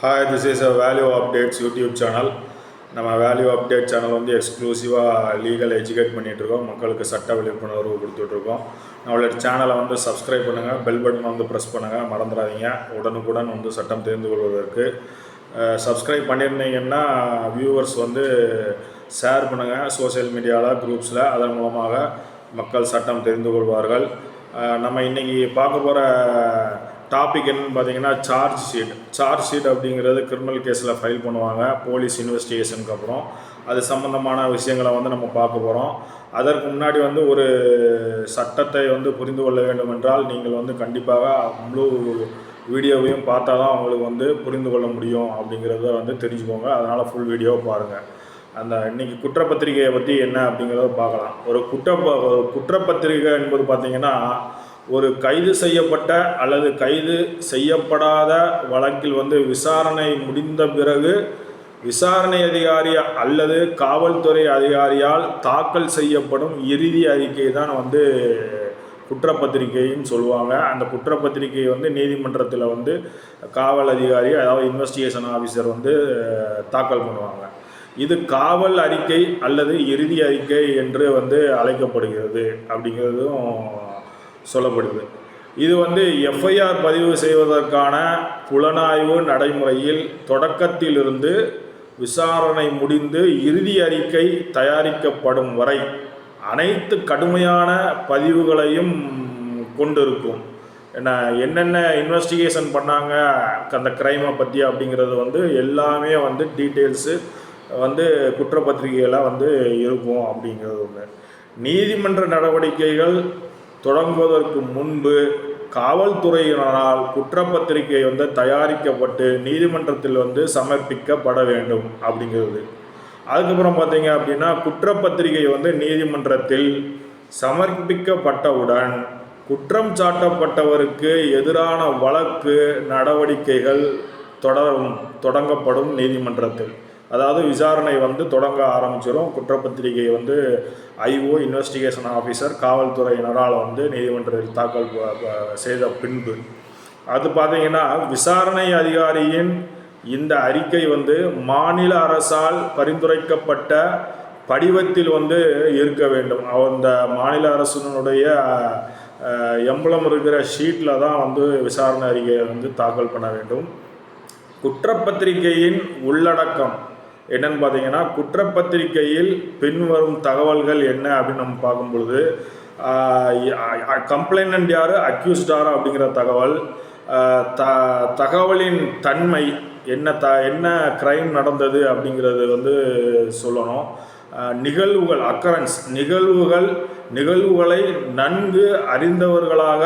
Hi this is a value updates YouTube channel நம்ம value update channel வந்து எக்ஸ்க்ளூசிவாக legal educate பண்ணிகிட்ருக்கோம் மக்களுக்கு சட்ட விழிப்புணர்வு கொடுத்துட்ருக்கோம். நம்மளோட சேனலை வந்து சப்ஸ்கிரைப் பண்ணுங்கள் பெல் பட்டன் வந்து ப்ரெஸ் பண்ணுங்கள் மறந்துடாதீங்க. உடனுக்குடன் வந்து சட்டம் தெரிந்து கொள்வதற்கு சப்ஸ்கிரைப் பண்ணியிருந்தீங்கன்னா வியூவர்ஸ் வந்து ஷேர் பண்ணுங்கள் சோஷியல் மீடியாவில் குரூப்ஸில் அதன் மூலமாக மக்கள் சட்டம் தெரிந்து கொள்வார்கள். நம்ம இன்றைக்கி பார்க்க போகிற டாபிக் என்னன்னு பார்த்தீங்கன்னா சார்ஜ் ஷீட் சார்ஜ் ஷீட் அப்படிங்கிறது கிரிமினல் கேஸில் ஃபைல் பண்ணுவாங்க. போலீஸ் இன்வெஸ்டிகேஷனுக்கு அப்புறம். அது சம்மந்தமான விஷயங்களை வந்து நம்ம பார்க்க போகிறோம் அதற்கு முன்னாடி வந்து ஒரு சட்டத்தை வந்து புரிந்து கொள்ள வேண்டும் என்றால் நீங்கள் வந்து கண்டிப்பாக முழு வீடியோவையும் பார்த்தா தான் அவங்களுக்கு வந்து புரிந்து கொள்ள முடியும் அப்படிங்கிறத வந்து தெரிஞ்சுக்கோங்க. அதனால் ஃபுல் வீடியோவை பாருங்கள் அந்த இன்றைக்கி குற்றப்பத்திரிகையை பற்றி என்ன அப்படிங்கிறத பார்க்கலாம். ஒரு குற்ற குற்றப்பத்திரிகை என்பது பார்த்திங்கன்னா ஒரு கைது செய்யப்பட்ட அல்லது கைது செய்யப்படாத வழக்கில் வந்து விசாரணை முடிந்த பிறகு விசாரணை அதிகாரி அல்லது காவல்துறை அதிகாரியால் தாக்கல் செய்யப்படும் இறுதி அறிக்கை தான் வந்து குற்றப்பத்திரிகைன்னு சொல்லுவாங்க. அந்த குற்றப்பத்திரிகையை வந்து நீதிமன்றத்தில் வந்து காவல் அதிகாரி அதாவது இன்வெஸ்டிகேஷன் ஆஃபீஸர் வந்து தாக்கல் பண்ணுவாங்க. இது காவல் அறிக்கை அல்லது இறுதி அறிக்கை என்று வந்து அழைக்கப்படுகிறது அப்படிங்கிறதும் சொல்லப்படுது. இது வந்து எஃப்ஐஆர் பதிவு செய்வதற்கான புலனாய்வு நடைமுறையில் தொடக்கத்திலிருந்து விசாரணை முடிந்து இறுதி அறிக்கை தயாரிக்கப்படும் வரை அனைத்து கடுமையான பதிவுகளையும் கொண்டிருக்கும். என்ன என்னென்ன இன்வெஸ்டிகேஷன் பண்ணாங்க அந்த க்ரைமை பற்றி அப்படிங்கிறது வந்து எல்லாமே வந்து டீட்டெயில்ஸு வந்து குற்றப்பத்திரிகையில் வந்து இருக்கும் அப்படிங்கிறது ஒன்று நீதிமன்ற நடவடிக்கைகள் தொடங்குவதற்கு முன்பு காவல்துறையினரால் குற்றப்பத்திரிகை வந்து தயாரிக்கப்பட்டு நீதிமன்றத்தில் வந்து சமர்ப்பிக்கப்பட வேண்டும் அப்படிங்கிறது. அதுக்கப்புறம் பார்த்தீங்க அப்படின்னா குற்றப்பத்திரிகை வந்து நீதிமன்றத்தில் சமர்ப்பிக்கப்பட்டவுடன் குற்றம் சாட்டப்பட்டவருக்கு எதிரான வழக்கு நடவடிக்கைகள் தொடரும் தொடங்கப்படும் நீதிமன்றத்தில். அதாவது விசாரணை வந்து தொடங்க ஆரம்பிச்சிடும் குற்றப்பத்திரிகை வந்து ஐஓ இன்வெஸ்டிகேஷன் ஆஃபீஸர் காவல்துறையினரால் வந்து நீதிமன்றத்தில் தாக்கல் செய்த பின்பு. அது பார்த்தீங்கன்னா விசாரணை அதிகாரியின் இந்த அறிக்கை வந்து மாநில அரசால் பரிந்துரைக்கப்பட்ட படிவத்தில் வந்து இருக்க வேண்டும். அந்த மாநில அரசினுடைய எம்பளம் இருக்கிற ஷீட்டில் தான் வந்து விசாரணை அறிக்கையை வந்து தாக்கல் பண்ண வேண்டும். குற்றப்பத்திரிகையின் உள்ளடக்கம் என்னன்னு பார்த்தீங்கன்னா குற்றப்பத்திரிகையில் பின்வரும் தகவல்கள் என்ன அப்படின்னு நம்ம பார்க்கும் பொழுது கம்ப்ளைனண்ட் யார்? அக்யூஸ்டாரா அப்படிங்கிற தகவல் த தகவலின் தன்மை என்ன த என்ன க்ரைம் நடந்தது அப்படிங்கிறது வந்து சொல்லணும். நிகழ்வுகள் அக்கரன்ஸ் நிகழ்வுகள் நிகழ்வுகளை நன்கு அறிந்தவர்களாக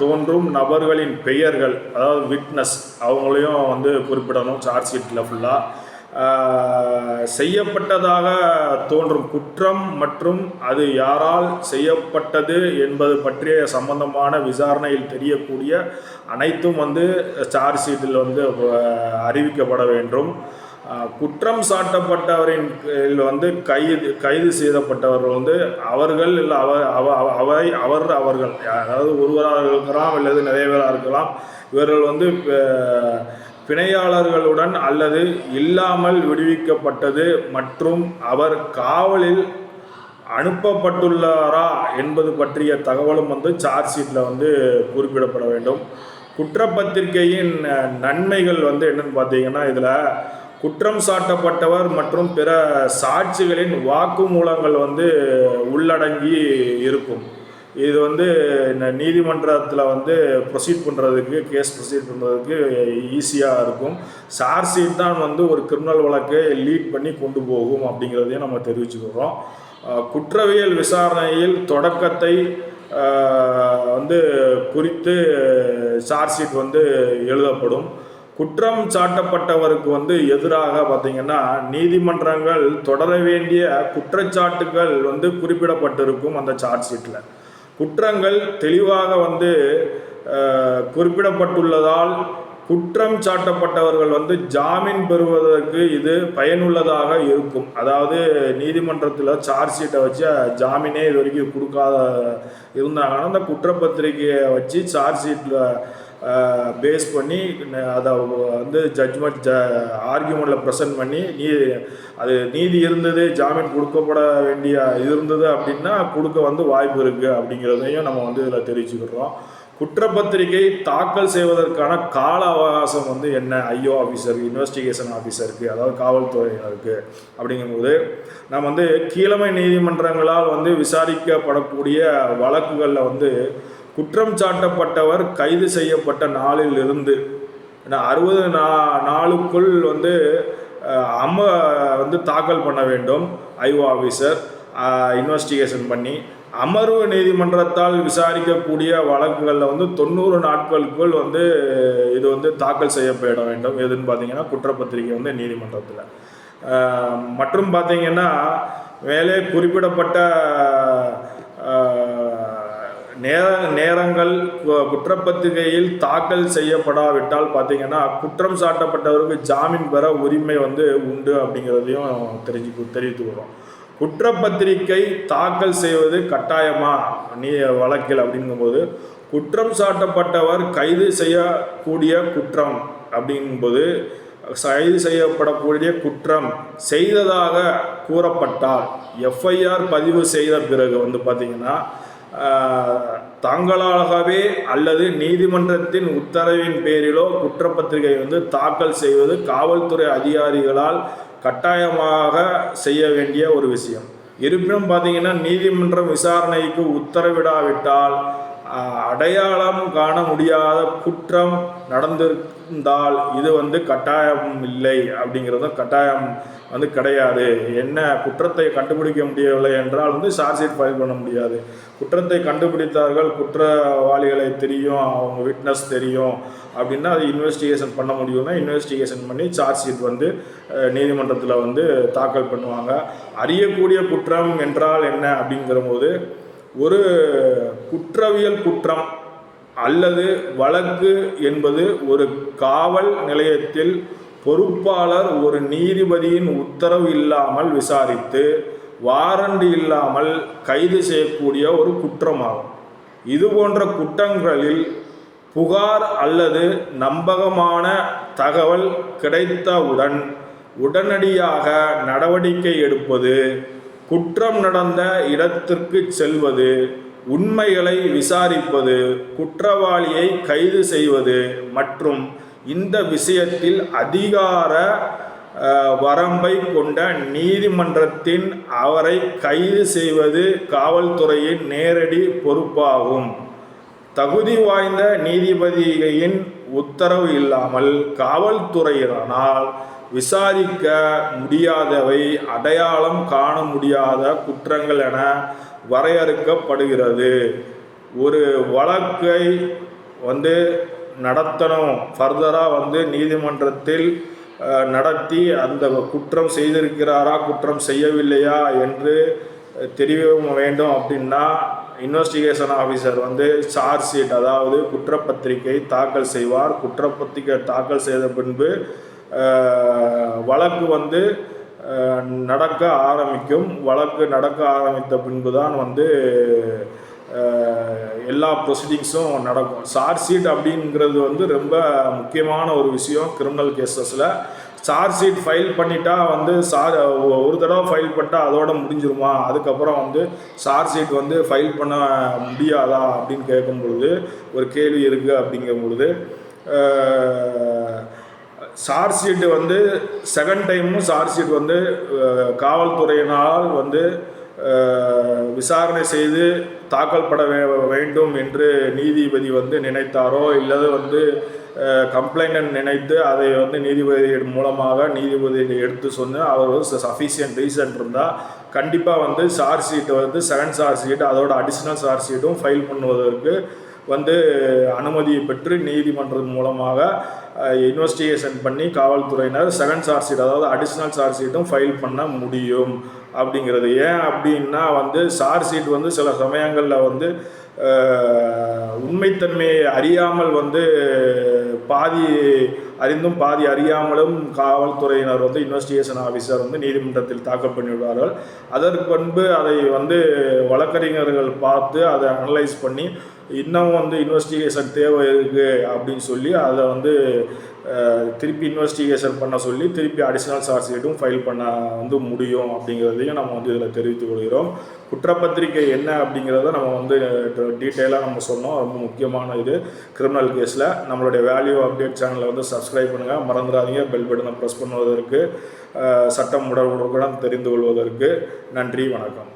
தோன்றும் நபர்களின் பெயர்கள் அதாவது விட்னஸ் அவங்களையும் வந்து குறிப்பிடணும் சார்ஜ் ஷீட்டில் ஃபுல்லாக செய்யப்பட்டதாக தோன்றும் குற்றம் மற்றும் அது யாரால் செய்யப்பட்டது என்பது பற்றிய சம்பந்தமான விசாரணையில் தெரியக்கூடிய அனைத்தும் வந்து சார்ஜ் ஷீட்டில் வந்து அறிவிக்கப்பட வேண்டும். குற்றம் சாட்டப்பட்டவரின் வந்து கைது கைது செய்யப்பட்டவர்கள் வந்து அவர்கள் இல்லை அவ அவ அவ- அவை அவர் அவர்கள் அதாவது ஒருவராக இருக்கலாம் அல்லது நிறைய பேராக இருக்கலாம். இவர்கள் வந்து பிணையாளர்களுடன் அல்லது இல்லாமல் விடுவிக்கப்பட்டது மற்றும் அவர் காவலில் அனுப்பப்பட்டுள்ளாரா என்பது பற்றிய தகவலும் வந்து சார்ஜ் ஷீட்டில் வந்து குறிப்பிடப்பட வேண்டும். குற்றப்பத்திரிகையின் நன்மைகள் வந்து என்னன்னு பார்த்தீங்கன்னா இதில் குற்றம் சாட்டப்பட்டவர் மற்றும் பிற சாட்சிகளின் வாக்குமூலங்கள் வந்து உள்ளடங்கி இருக்கும். இது வந்து இந்த நீதிமன்றத்தில் வந்து ப்ரொசீட் பண்ணுறதுக்கு கேஸ் ப்ரொசீட் பண்ணுறதுக்கு ஈஸியாக இருக்கும். சார்ஜ் ஷீட் தான் வந்து ஒரு கிரிமினல் வழக்கை லீட் பண்ணி கொண்டு போகும் அப்படிங்கிறதையும் நம்ம தெரிவிச்சுக்கிறோம். குற்றவியல் விசாரணையில் தொடக்கத்தை வந்து குறித்து சார்ஜ் ஷீட் வந்து எழுதப்படும். குற்றம் சாட்டப்பட்டவருக்கு வந்து எதிராக பார்த்திங்கன்னா நீதிமன்றங்கள் தொடர வேண்டிய குற்றச்சாட்டுகள் வந்து குறிப்பிடப்பட்டிருக்கும் அந்த சார்ஜ் ஷீட்டில் குற்றங்கள் தெளிவாக வந்து குறிப்பிடப்பட்டுள்ளதால் குற்றம் சாட்டப்பட்டவர்கள் வந்து ஜாமீன் பெறுவதற்கு இது பயனுள்ளதாக இருக்கும். அதாவது நீதிமன்றத்தில் சார்ஜ் ஷீட்டை வச்சு ஜாமீனே இது வரைக்கும் கொடுக்காத இருந்தாங்கன்னா அந்த குற்றப்பத்திரிகையை வச்சு சார்ஜ் ஷீட்டில் பேஸ் பண்ணி அதை வந்து ஜட்ஜ்மெண்ட் ஜ ஆர்கியூமெண்ட்டில் ப்ரெசென்ட் பண்ணி நீ அது நீதி இருந்தது ஜாமீன் கொடுக்கப்பட வேண்டிய இருந்தது அப்படின்னா கொடுக்க வந்து வாய்ப்பு இருக்குது அப்படிங்கிறதையும் நம்ம வந்து இதில் தெரிவிச்சுக்கிறோம். குற்றப்பத்திரிகை தாக்கல் செய்வதற்கான கால அவகாசம் வந்து என்ன? ஐஓ ஆஃபீஸருக்கு இன்வெஸ்டிகேஷன் ஆஃபீஸருக்கு அதாவது காவல்துறையினருக்கு அப்படிங்கும்போது நம்ம வந்து கீழமை நீதிமன்றங்களால் வந்து விசாரிக்கப்படக்கூடிய வழக்குகளில் வந்து குற்றம் சாட்டப்பட்டவர் கைது செய்யப்பட்ட நாளில் இருந்து அறுபது நா நாளுக்குள் வந்து அம்ம வந்து தாக்கல் பண்ண வேண்டும் ஐஓ ஆஃபீஸர் இன்வெஸ்டிகேஷன் பண்ணி. அமர்வு நீதிமன்றத்தால் விசாரிக்கக்கூடிய வழக்குகளில் வந்து தொண்ணூறு நாட்களுக்குள் வந்து இது வந்து தாக்கல் செய்யப்பட வேண்டும். எதுன்னு பார்த்தீங்கன்னா குற்றப்பத்திரிகை வந்து நீதிமன்றத்தில். மற்றும் பார்த்தீங்கன்னா மேலே குறிப்பிடப்பட்ட நேர நேரங்கள் குற்றப்பத்திரிகையில் தாக்கல் செய்யப்படாவிட்டால் பார்த்தீங்கன்னா குற்றம் சாட்டப்பட்டவருக்கு ஜாமீன் பெற உரிமை வந்து உண்டு அப்படிங்கிறதையும் தெரிஞ்சு தெரிவித்துக்கிறோம் குற்றப்பத்திரிக்கை தாக்கல் செய்வது கட்டாயமா? நீ வழக்கில் அப்படிங்கும்போது குற்றம் சாட்டப்பட்டவர் கைது செய்யக்கூடிய குற்றம் அப்படிங்கும்போது கைது செய்யப்படக்கூடிய குற்றம் செய்ததாக கூறப்பட்டால் எஃப்ஐஆர் பதிவு செய்த பிறகு வந்து பார்த்தீங்கன்னா தாங்களாகவே அல்லது நீதிமன்றத்தின் உத்தரவின் பேரிலோ குற்றப்பத்திரிகை வந்து தாக்கல் செய்வது காவல்துறை அதிகாரிகளால் கட்டாயமாக செய்ய வேண்டிய ஒரு விஷயம். இருப்பினும் பார்த்தீங்கன்னா நீதிமன்றம் விசாரணைக்கு உத்தரவிடாவிட்டால் அடையாளம் காண முடியாத குற்றம் இருந்தால் இது வந்து கட்டாயம் இல்லை அப்படிங்கிறதும் கட்டாயம் வந்து கிடையாது. என்ன குற்றத்தை கண்டுபிடிக்க முடியவில்லை என்றால் வந்து சார்ஜ் ஷீட் ஃபைல் பண்ண முடியாது. குற்றத்தை கண்டுபிடித்தார்கள் குற்றவாளிகளை தெரியும் அவங்க விட்னஸ் தெரியும் அப்படின்னா அது இன்வெஸ்டிகேஷன் பண்ண முடியும்னா இன்வெஸ்டிகேஷன் பண்ணி சார்ஜ் ஷீட் வந்து நீதிமன்றத்தில் வந்து தாக்கல் பண்ணுவாங்க. அறியக்கூடிய குற்றம் என்றால் என்ன அப்படிங்கிற போது ஒரு குற்றவியல் குற்றம் அல்லது வழக்கு என்பது ஒரு காவல் நிலையத்தில் பொறுப்பாளர் ஒரு நீதிபதியின் உத்தரவு இல்லாமல் விசாரித்து வாரண்ட் இல்லாமல் கைது செய்யக்கூடிய ஒரு குற்றமாகும். இது போன்ற குற்றங்களில் புகார் அல்லது நம்பகமான தகவல் கிடைத்தவுடன் உடனடியாக நடவடிக்கை எடுப்பது குற்றம் நடந்த இடத்திற்கு செல்வது உண்மைகளை விசாரிப்பது குற்றவாளியை கைது செய்வது மற்றும் இந்த விஷயத்தில் அதிகார வரம்பை கொண்ட நீதிமன்றத்தின் அவரை கைது செய்வது காவல்துறையின் நேரடி பொறுப்பாகும். தகுதி வாய்ந்த நீதிபதியின் உத்தரவு இல்லாமல் காவல்துறையினால் விசாரிக்க முடியாதவை அடையாளம் காண முடியாத குற்றங்கள் என வரையறுக்கப்படுகிறது. ஒரு வழக்கை வந்து நடத்தணும். ஃபர்தராக வந்து நீதிமன்றத்தில் நடத்தி அந்த குற்றம் செய்திருக்கிறாரா குற்றம் செய்யவில்லையா என்று தெரிய வேண்டும் அப்படின்னா இன்வெஸ்டிகேஷன் ஆஃபீஸர் வந்து சார்ஜ் ஷீட் அதாவது குற்றப்பத்திரிகை தாக்கல் செய்வார். குற்றப்பத்திரிகை தாக்கல் செய்த பின்பு வழக்கு வந்து நடக்க ஆரம்பிக்கும். வழக்கு நடக்க ஆரம்பித்த பின்பு தான் வந்து எல்லா ப்ரொசீடிங்ஸும் நடக்கும். சார்ஜ் ஷீட் அப்படிங்கிறது வந்து ரொம்ப முக்கியமான ஒரு விஷயம் கிரிமினல் கேசஸில் சார்ஜ் ஷீட் ஃபைல் பண்ணிட்டா வந்து சார் ஒரு தடவை ஃபைல் பண்ணிட்டா அதோட முடிஞ்சிருமா? அதுக்கப்புறம் வந்து சார்ஜ் ஷீட் வந்து ஃபைல் பண்ண முடியாதா? அப்படின்னு கேட்கும் பொழுது ஒரு கேள்வி இருக்குது அப்படிங்கும் பொழுது சார்ஜ் ஷீட்டு வந்து செகண்ட் டைமும் சார்ஜ் ஷீட் வந்து காவல்துறையினால் வந்து விசாரணை செய்து தாக்கல் பட வே வேண்டும் என்று நீதிபதி வந்து நினைத்தாரோ இல்லது வந்து கம்ப்ளைண்ட் நினைத்து அதை வந்து நீதிபதி மூலமாக நீதிபதி எடுத்து சொன்னு அவர் வந்து சஃபிஷியன்ட் ரீசன் இருந்தால் கண்டிப்பாக வந்து சார்ஜ் ஷீட்டை வந்து செகண்ட் சார்ஜ் ஷீட் அதோட அடிஷ்னல் சார்ஜ் ஷீட்டும் ஃபைல் பண்ணுவதற்கு வந்து அனுமதியை பெற்று நீதிமன்றம் மூலமாக இன்வெஸ்டிகேஷன் பண்ணி காவல்துறையினர் செகண்ட் சார்ஜ் ஷீட் அதாவது அடிஷ்னல் சார்ஜ் ஷீட்டும் ஃபைல் பண்ண முடியும் அப்படிங்கிறது. ஏன் அப்படின்னா வந்து சார்ஜ் ஷீட் வந்து சில சமயங்களில் வந்து உண்மைத்தன்மையை அறியாமல் வந்து பாதி அறிந்தும் பாதி அறியாமலும் காவல்துறையினர் வந்து இன்வெஸ்டிகேஷன் ஆஃபீஸர் வந்து நீதிமன்றத்தில் தாக்கல் பண்ணிவிடுவார்கள். அதற்கு பண்பு அதை வந்து வழக்கறிஞர்கள் பார்த்து அதை அனலைஸ் பண்ணி இன்னும் வந்து இன்வெஸ்டிகேஷன் தேவை இருக்குது அப்படின்னு சொல்லி அதை வந்து திருப்பி இன்வெஸ்டிகேஷன் பண்ண சொல்லி திருப்பி அடிஷ்னல் சார்ஜ் ஷீட்டும் ஃபைல் பண்ண வந்து முடியும் அப்படிங்கிறதையும் நம்ம வந்து இதில் தெரிவித்துக் கொள்கிறோம். குற்றப்பத்திரிக்கை என்ன அப்படிங்கிறத நம்ம வந்து டீட்டெயிலாக நம்ம சொன்னோம். ரொம்ப முக்கியமான இது. கிரிமினல் கேஸில் நம்மளுடைய வேல்யூ அப்டேட் சேனலை வந்து சப்ஸ்கிரைப் பண்ணுங்கள் மறந்துடாதீங்க. பெல் பட்டனை ப்ரெஸ் பண்ணுவதற்கு அஹ், சட்டம் உடனுக்குடன் தெரிந்து கொள்வதற்கு நன்றி வணக்கம்.